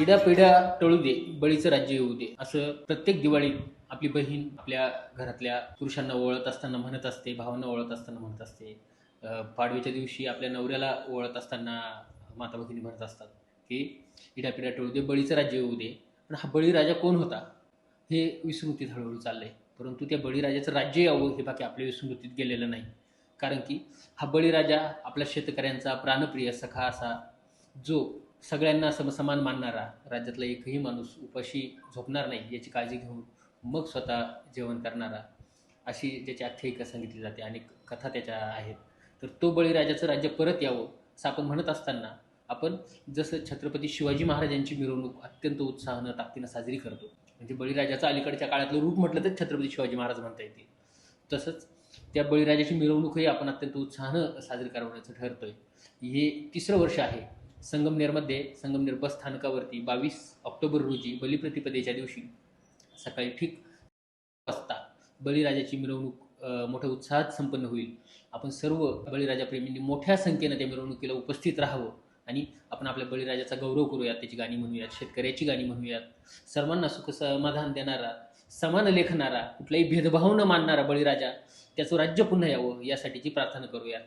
इड्या टळू दे बळीचं राज्य येऊ दे. असं प्रत्येक दिवाळीत आपली बहीण आपल्या घरातल्या पुरुषांना ओळत असताना म्हणत असते भावांना ओळत असताना म्हणत असते. पाडवीच्या दिवशी आपल्या नवऱ्याला ओळत असताना माता भगिनी म्हणत असतात की इड्या टळू दे बळीचं राज्य येऊ दे. पण हा बळीराजा कोण होता? हे विस्मृतीत हळूहळू चाललंय. परंतु त्या बळीराजाचं राज्य यावं हे बाकी आपल्या विस्मृतीत गेलेलं नाही. कारण की हा बळीराजा आपल्या शेतकऱ्यांचा प्राणप्रिय सखा असा जो सगळ्यांना समसमान मानणारा राज्यातला एकही माणूस उपाशी झोपणार नाही याची काळजी घेऊन मग स्वतः जेवण करणारा अशी ज्याची आख्यायिका सांगितली जाते आणि कथा त्याच्या आहेत. तर तो बळीराजाचं राज्य परत यावं असं आपण म्हणत असताना आपण जसं छत्रपती शिवाजी महाराजांची मिरवणूक अत्यंत उत्साहानं ताकदीनं साजरी करतो म्हणजे बळीराजाचं अलीकडच्या काळातलं रूप म्हटलं तर छत्रपती शिवाजी महाराज म्हणता येतील. तसंच त्या बळीराजाची मिरवणूकही आपण अत्यंत उत्साहानं साजरी करण्याचं ठरतोय. हे तिसरं वर्ष आहे. संगमनेरमध्ये संगमनेर बस स्थानकावरती बावीस ऑक्टोबर रोजी बलिप्रतिपदेच्या दिवशी सकाळी ठीक वाजता बळीराजाची मिरवणूक मोठ्या उत्साहात संपन्न होईल. आपण सर्व बळीराजाप्रेमींनी मोठ्या संख्येनं त्या मिरवणुकीला उपस्थित राहावं आणि आपण आपल्या बळीराजाचा गौरव करूयात त्याची गाणी म्हणूयात शेतकऱ्याची गाणी म्हणूयात. सर्वांना सुख समाधान देणारा समान लेखणारा कुठलाही भेदभाव न मानणारा बळीराजा त्याचं राज्य पुन्हा यावं यासाठीची प्रार्थना करूयात.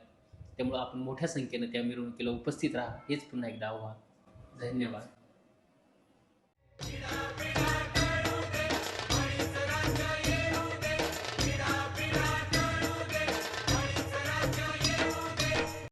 त्यामुळं आपण मोठ्या संख्येनं त्या मिरवणुकीला उपस्थित राहा. हेच पुन्हा एकदा आव्हान. धन्यवाद.